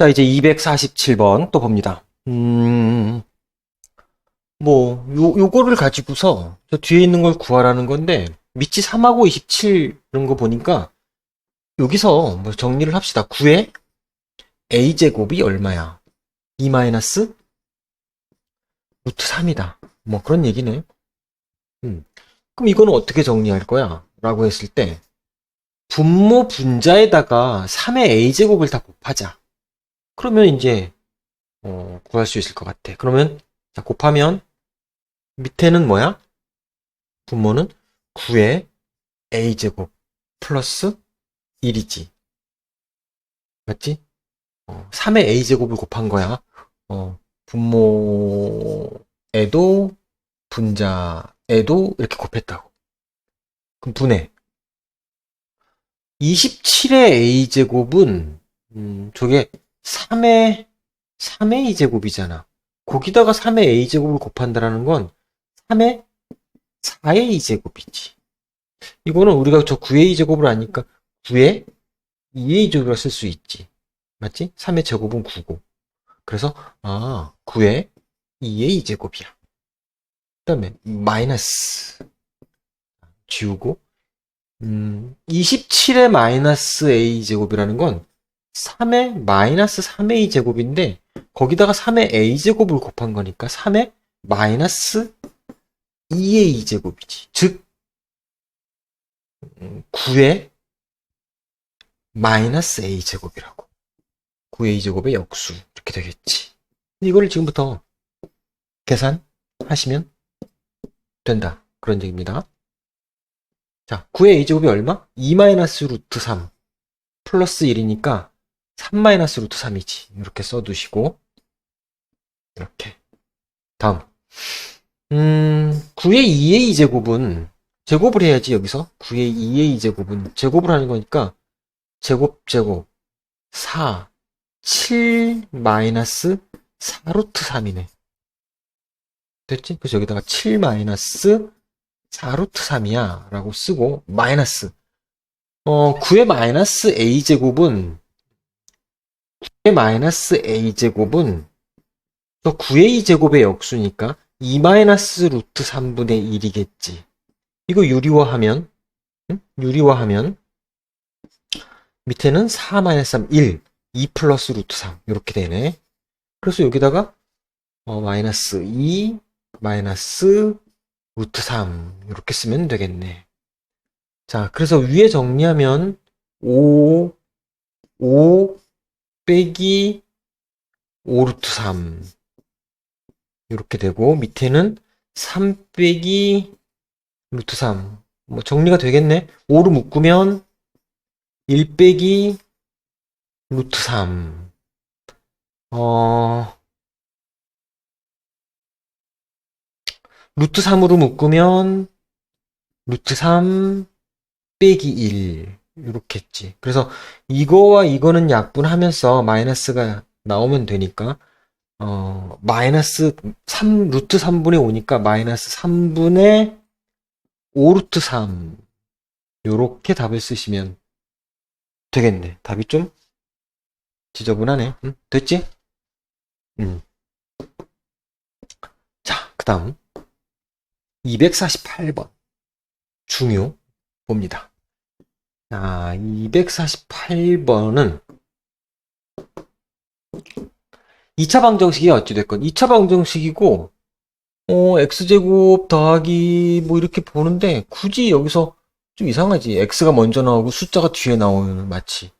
자, 이제 247번 또 봅니다. 음, 뭐, 요, 요거를 가지고서 저 뒤에 있는 걸 구하라는 건데, 밑이 3하고 27 이런 거 보니까, 여기서 뭐 정리를 합시다. 9에 a제곱이 얼마야? 2 마이너스 루트 3이다. 뭐 그런 얘기네. 음. 그럼 이거는 어떻게 정리할 거야? 라고 했을 때, 분모 분자에다가 3의 a제곱을 다 곱하자. 그러면 이제 어, 구할 수 있을 것 같아. 그러면 자, 곱하면 밑에는 뭐야? 분모는 9의 a제곱 플러스 1이지. 맞지? 어, 3의 a제곱을 곱한 거야. 어, 분모에도 분자에도 이렇게 곱했다고. 그럼 분해. 27의 a제곱은 음, 저게 3의 3의 2제곱이잖아. 거기다가 3의 a제곱을 곱한다라는 건 3의 4의 2제곱이지. 이거는 우리가 저 9의 2제곱을 아니까 9의 2의 2제곱이라 쓸 수 있지. 맞지? 3의 제곱은 9고. 그래서 아 9의 2의 2제곱이야. 그 다음에 마이너스 지우고 음, 27의 마이너스 a제곱이라는 건 3의 마이너스 3의 2제곱인데 거기다가 3의 a제곱을 곱한 거니까 3의 마이너스 2의 2제곱이지. 즉 9의 마이너스 a제곱이라고. 9의 2제곱의 역수 이렇게 되겠지. 이걸 지금부터 계산하시면 된다. 그런 얘기입니다. 자, 9의 a제곱이 얼마? 2 마이너스 루트 3 플러스 1이니까 3 마이너스 루트 3이지. 이렇게 써두시고. 이렇게. 다음. 음 9의 2의 2제곱은 제곱을 해야지 여기서. 9의 2의 2제곱은 제곱을 하는 거니까 제곱 제곱. 4 7 마이너스 4 루트 3이네. 됐지? 그래서 여기다가 7 마이너스 4 루트 3이야. 라고 쓰고 마이너스. 어 9의 마이너스 a제곱은 9의 마이너스 a제곱은 또 9의 2제곱의 역수니까 2 마이너스 루트 3분의 1이겠지. 이거 유리화하면 응? 유리화하면 밑에는 4 마이너스 3, 1, 2 플러스 루트 3 이렇게 되네. 그래서 여기다가 어, 마이너스 2 마이너스 루트 3 이렇게 쓰면 되겠네. 자, 그래서 위에 정리하면 5 5 빼기 5 루트 3 이렇게 되고 밑에는 3 빼기 루트 3. 뭐 정리가 되겠네. 5로 묶으면 1 빼기 루트 3. 어, 루트 3으로 묶으면 루트 3 빼기 1. 이렇게 했지. 그래서 이거와 이거는 약분하면서 마이너스가 나오면 되니까 어, 마이너스 3, 루트 3분의 5니까 마이너스 3분의 5 루트 3. 요렇게 답을 쓰시면 되겠네. 답이 좀 지저분하네. 응? 됐지? 음. 자, 그 다음. 248번. 중요 봅니다. 자, 248번은 2차 방정식이 어찌됐건 2차 방정식이고 어, x제곱 더하기 뭐 이렇게 보는데 굳이 여기서 좀 이상하지. X가 먼저 나오고 숫자가 뒤에 나오면 마치.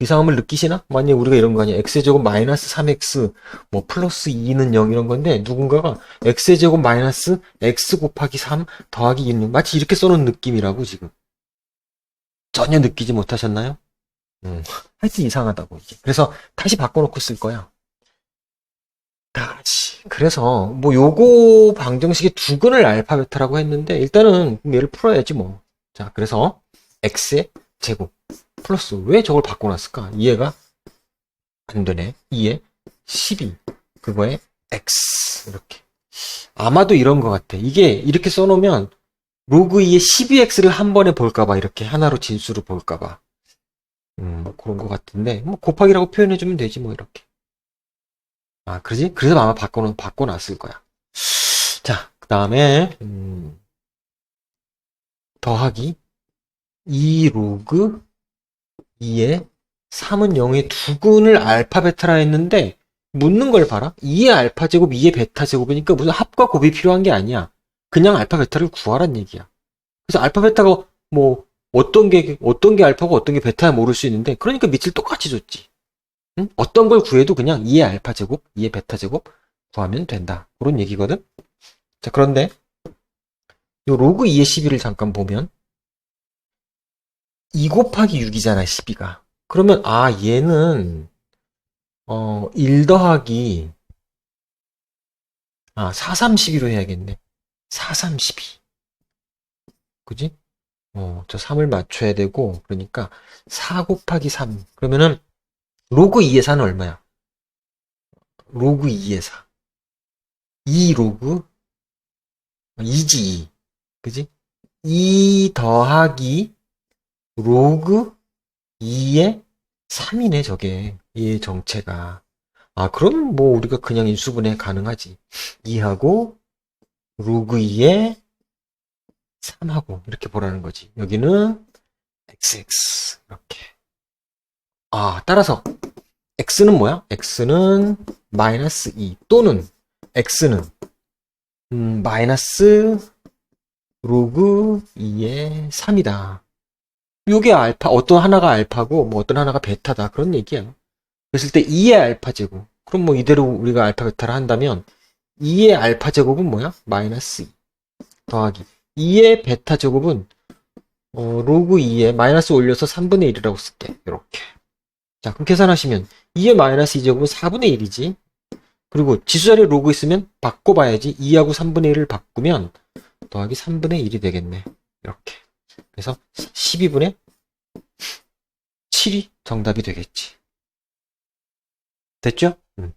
이상함을 느끼시나? 만약에 우리가 이런 거 아니야. X제곱 마이너스 3x 뭐 플러스 2는 0 이런 건데 누군가가 x제곱 마이너스 x 곱하기 3 더하기 2는 0 마치 이렇게 써놓은 느낌이라고 지금 전혀 느끼지 못하셨나요? 음, 하여튼 이상하다고 이게 그래서 다시 바꿔놓고 쓸 거야 다시. 그래서 뭐 요거 방정식의 두 근을 알파베타라고 했는데 일단은 얘를 풀어야지 뭐. 자, 그래서 x의 제곱 플러스 왜 저걸 바꿔놨을까? 이해가 안 되네. 2에 12 그거에 x 이렇게. 아마도 이런 것 같아. 이게 이렇게 써놓으면 로그 2의 12x를 한 번에 볼까봐 이렇게 하나로 진수로 볼까봐. 음, 뭐 그런 것 같은데, 뭐 곱하기라고 표현해주면 되지, 뭐 이렇게. 아, 그러지? 그래서 아마 바꿔, 바꿔놨을 거야. 자, 그 다음에, 음, 더하기 2 로그 2에 3은 0의 두근을 알파 베타라 했는데 묻는 걸 봐라. 2의 알파 제곱, 2의 베타 제곱이니까 무슨 합과 곱이 필요한 게 아니야. 그냥 알파 베타를 구하란 얘기야. 그래서 알파 베타가 뭐 어떤 게 어떤 게 알파고 어떤 게 베타야 모를 수 있는데 그러니까 밑을 똑같이 줬지. 응? 어떤 걸 구해도 그냥 2의 알파 제곱, 2의 베타 제곱 구하면 된다. 그런 얘기거든. 자, 그런데 요 로그 2의 12를 잠깐 보면 2 곱하기 6이잖아, 12가. 그러면 아, 얘는 어, 1 더하기 아, 4, 3, 12로 해야겠네. 4, 3, 12. 그지? 어, 저 3을 맞춰야 되고, 그러니까 4 곱하기 3. 그러면은 로그 2의 4는 얼마야? 로그 2의 4. 2 로그 2지 2. 그지? 2 더하기 로그 2의 3이네, 저게. 얘의 정체가. 아, 그럼 뭐 우리가 그냥 인수분해 가능하지. 2하고 로그 2의 3하고 이렇게 보라는 거지. 여기는 xx 이렇게. 아, 따라서 x는 뭐야? x는 마이너스 2 또는 x는 음, 마이너스 로그 2의 3이다. 요게 알파, 어떤 하나가 알파고 뭐 어떤 하나가 베타다 그런 얘기야. 그랬을 때 2의 알파 제곱. 그럼 뭐 이대로 우리가 알파 베타를 한다면 2의 알파 제곱은 뭐야? 마이너스 2 더하기 2의 베타 제곱은 어, 로그 2에 마이너스 올려서 3분의 1이라고 쓸게. 이렇게. 자, 그럼 계산하시면 2의 마이너스 2제곱은 4분의 1이지. 그리고 지수 자리에 로그 있으면 바꿔봐야지. 2하고 3분의 1을 바꾸면 더하기 3분의 1이 되겠네. 이렇게. 그래서 12분의 7이 정답이 되겠지. 됐죠? 음.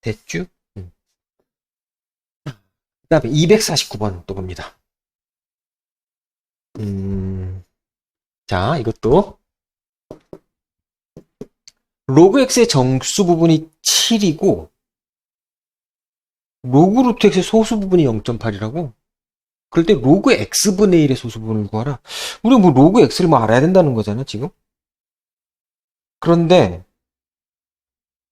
됐죠? 음. 그 다음에 249번 또 봅니다. 음, 자, 이것도 로그 x의 정수 부분이 7이고 로그 루트 x의 소수 부분이 0.8이라고? 그럴 때 로그 x분의 1의 소수 부분을 구하라. 우리 뭐 로그 x를 뭐 알아야 된다는 거잖아, 지금? 그런데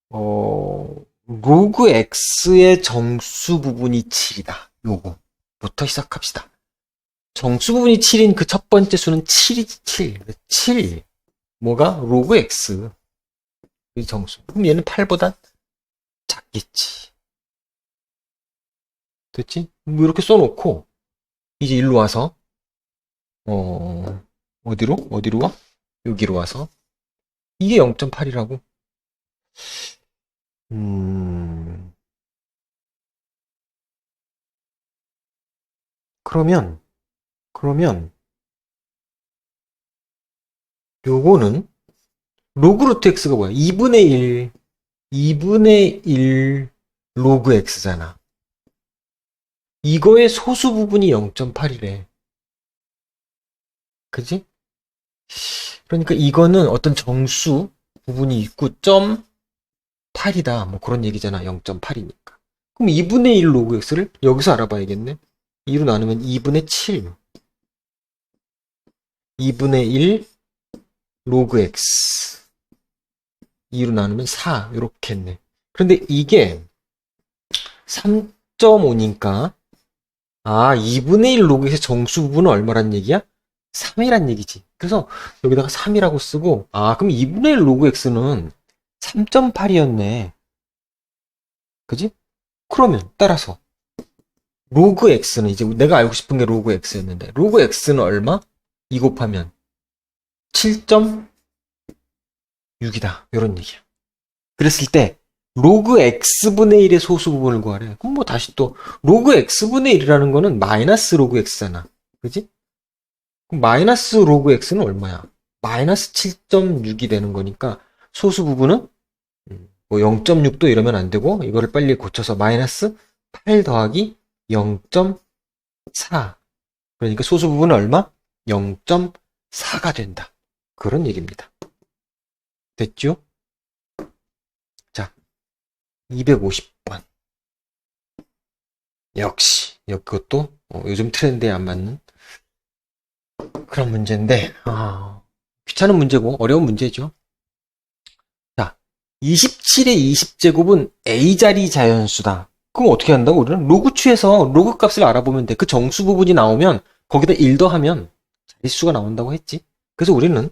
어, 로그 x의 정수 부분이 7이다. 요거부터 시작합시다. 정수 부분이 7인 그 첫 번째 수는 7이지, 7. 7. 뭐가? 로그 x. 이 정수. 그럼 얘는 8보다 작겠지. 됐지? 뭐 이렇게 써놓고, 이제 일로 와서, 어, 어디로? 어디로 와? 여기로 와서. 이게 0.8이라고. 음, 그러면, 그러면, 요거는, 로그 루트 x가 뭐야? 2분의 1, 2분의 1 로그 x잖아. 이거의 소수 부분이 0.8이래. 그지? 그러니까 이거는 어떤 정수 부분이 있고, 점 8이다. 뭐 그런 얘기잖아. 0.8이니까. 그럼 2분의 1 로그 x를 여기서 알아봐야겠네. 2로 나누면 2분의 7. 2분의 1 로그 x. 2로 나누면 4. 이렇게 했네. 그런데 이게 3.5니까 아, 2분의 1 로그 x의 정수 부분은 얼마란 얘기야? 3이란 얘기지. 그래서 여기다가 3이라고 쓰고 아, 그럼 2분의 1 로그 x는 3.8이었네. 그지? 그러면 따라서 로그 x는 이제 내가 알고 싶은 게 로그 x였는데 로그 x는 얼마? 2 곱하면 7.6이다. 이런 얘기야. 그랬을 때 로그 x분의 1의 소수 부분을 구하래. 그럼 뭐 다시 또 로그 x분의 1이라는 거는 마이너스 로그 x잖아. 그지? 그럼 마이너스 로그 x는 얼마야? 마이너스 7.6이 되는 거니까 소수 부분은 뭐 0.6도 이러면 안 되고 이거를 빨리 고쳐서 마이너스 8 더하기 0.4 그러니까 소수 부분은 얼마? 0.4가 된다. 그런 얘기입니다. 됐죠? 자, 250번. 역시, 이것도 어, 요즘 트렌드에 안 맞는 그런 문제인데, 아, 귀찮은 문제고 어려운 문제죠. 자, 27의 20제곱은 A자리 자연수다. 그럼 어떻게 한다고 우리는? 로그 취해서 로그 값을 알아보면 돼. 그 정수 부분이 나오면 거기다 1 더하면 자릿수가 나온다고 했지. 그래서 우리는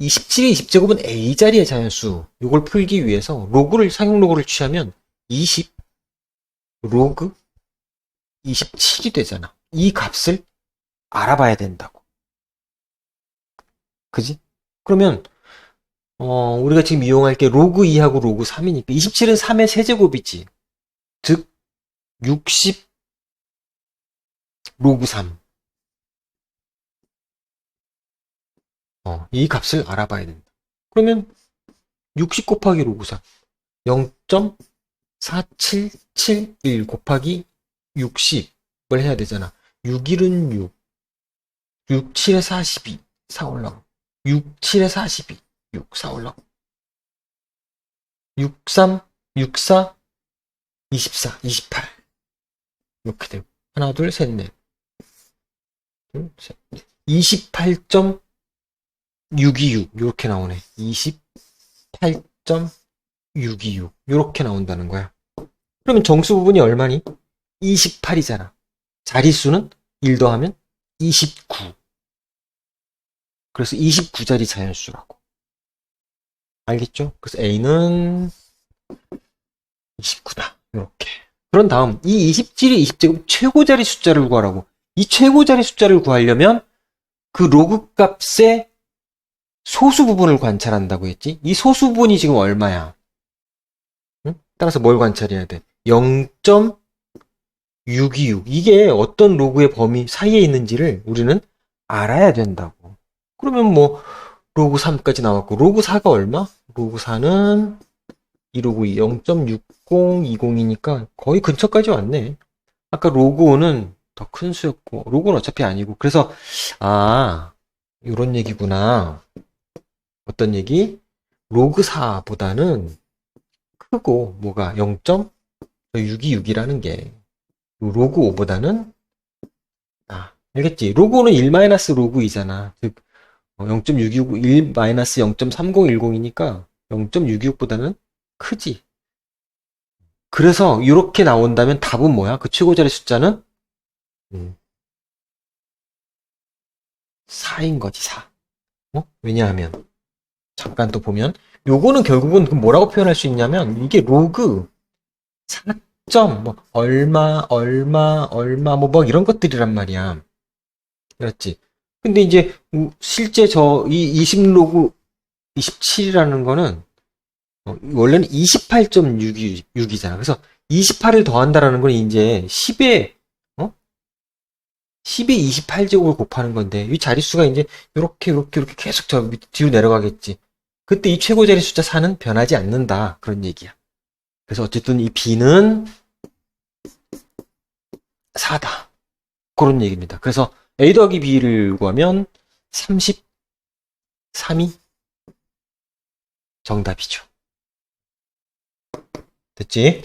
27의 20제곱은 A자리의 자연수. 이걸 풀기 위해서 로그를, 사용 로그를 취하면 20 로그 27이 되잖아. 이 값을 알아봐야 된다고. 그지? 그러면 어, 우리가 지금 이용할 게 로그 2하고 로그 3이니까 27은 3의 세제곱이지. 즉60 로그 3. 어, 이 값을 알아봐야 된다. 그러면 60 곱하기 로그 3. 0.4771 곱하기 60을 해야 되잖아. 6, 1은 6. 6, 7에 42. 4 올라가. 6, 7에 42. 6, 4 올라가. 6, 3, 6, 4, 24, 28. 이렇게 되고. 하나, 둘, 셋, 넷. 둘, 셋, 넷. 28.626. 이렇게 나오네. 28.626. 이렇게 나온다는 거야. 그러면 정수 부분이 얼마니? 28이잖아. 자릿수는 1 더하면 29. 그래서 29자리 자연수라고. 알겠죠? 그래서 A는 29다. 이렇게. 그런 다음, 이 27의 20제곱 최고자리 숫자를 구하라고. 이 최고자리 숫자를 구하려면 그 로그 값의 소수 부분을 관찰한다고 했지? 이 소수 부분이 지금 얼마야? 응? 따라서 뭘 관찰해야 돼? 0.626. 이게 어떤 로그의 범위 사이에 있는지를 우리는 알아야 된다고. 그러면 뭐, 로그 3까지 나왔고, 로그 4가 얼마? 로그 4는 2로그 2, 0.6020이니까 거의 근처까지 왔네. 아까 로그 5는 더 큰 수였고, 로그는 어차피 아니고. 그래서, 아, 요런 얘기구나. 어떤 얘기? 로그 4보다는 크고, 뭐가 0.626이라는 게, 로그 5보다는, 아, 알겠지? 로그 5는 1 로그 2잖아. 즉, 0.626, 1 0.3010이니까 0.626보다는 크지. 그래서 이렇게 나온다면 답은 뭐야? 그 최고자리 숫자는 음, 4인 거지, 4. 어? 왜냐하면 잠깐 또 보면 요거는 결국은 그 뭐라고 표현할 수 있냐면 이게 로그 4점 뭐 얼마 얼마 얼마 뭐, 뭐 이런 것들이란 말이야. 그렇지? 근데 이제 우- 실제 저 이 20로그 27이라는 거는 어, 원래는 28.6이잖아. 그래서 28을 더한다라는 건 이제 10에 어? 10에 28제곱을 곱하는 건데 이 자릿수가 이제 이렇게 이렇게 이렇게 계속 저 밑- 뒤로 내려가겠지. 그때 이 최고 자리 숫자 4는 변하지 않는다. 그런 얘기야. 그래서 어쨌든 이 B는 4다. 그런 얘기입니다. 그래서 A 더하기 B를 구하면 33이 정답이죠. 됐지?